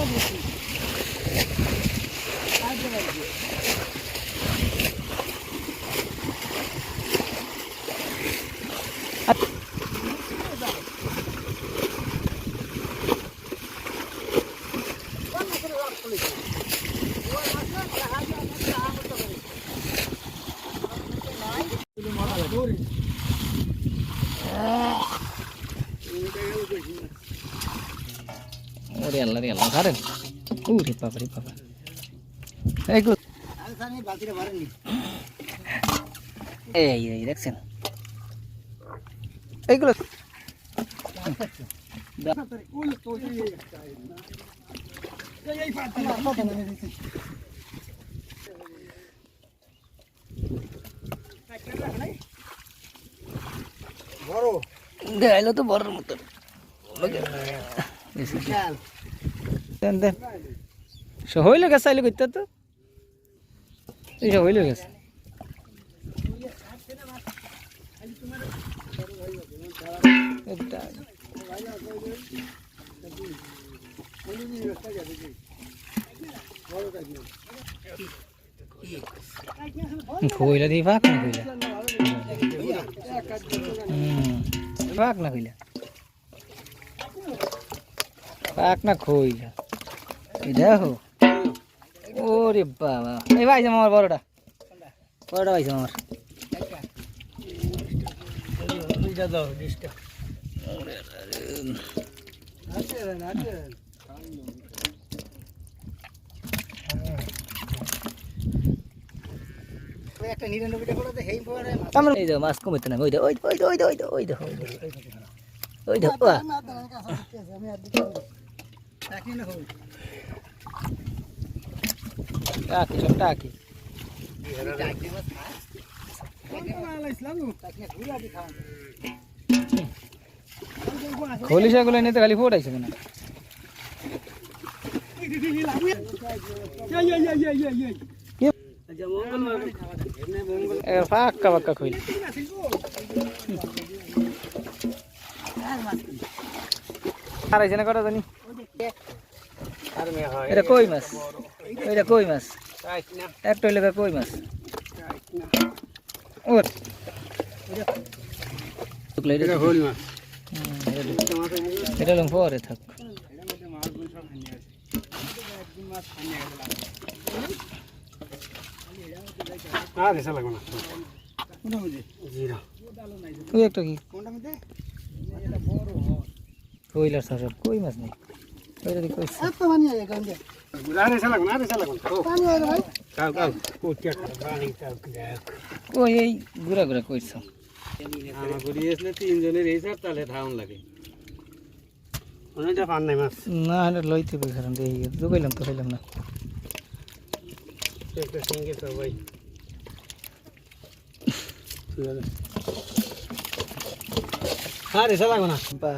ওরে আল্লাহ রে আল্লাহ ধরেন উরে বাবা রে বাবা এইগুলো এই এই দেখছেন এইগুলো দেখাইলো তো বড়র মতন দেন দেন। সে হইলে গেছে চাইলে করতে তো। এই হইলে গেছে। কইলা দি পাক না কইলা। পাক না কইলা। পাক না এই দেখো ওরে বাবা এই ভাই আমার বড়টা বড়টা ভাই আমার মাছ কমিতে না ওই দেখো ওই ওই ওই ওই ওই দেখো ওই দেখো ওই টাকি সব টাকি খালি ফোটাইছে কেন পাক্কা পাক্কা খইল। আর আইছে না কটা জানি? এটা কই মাছ? এটা কই মাছ? একটা হইলে কই মাছ? ওর। এটা মাছ। এটা লং পরে থাক। একটা কি? কইলার সব কই মাছ নেই? ওইটা দিয়ে কইছে। কই এই ঘুরা ঘুরা কইছ। তিনজনের এই স্যার তাহলে ধাউন লাগে। অনেকটা পান নাই মাছ। না এটা লইতে বলছিলাম দেখি জোগাইলাম তো খাইলাম না। একটা সিঙ্গে তো ভাই আরে সালাগো না। বা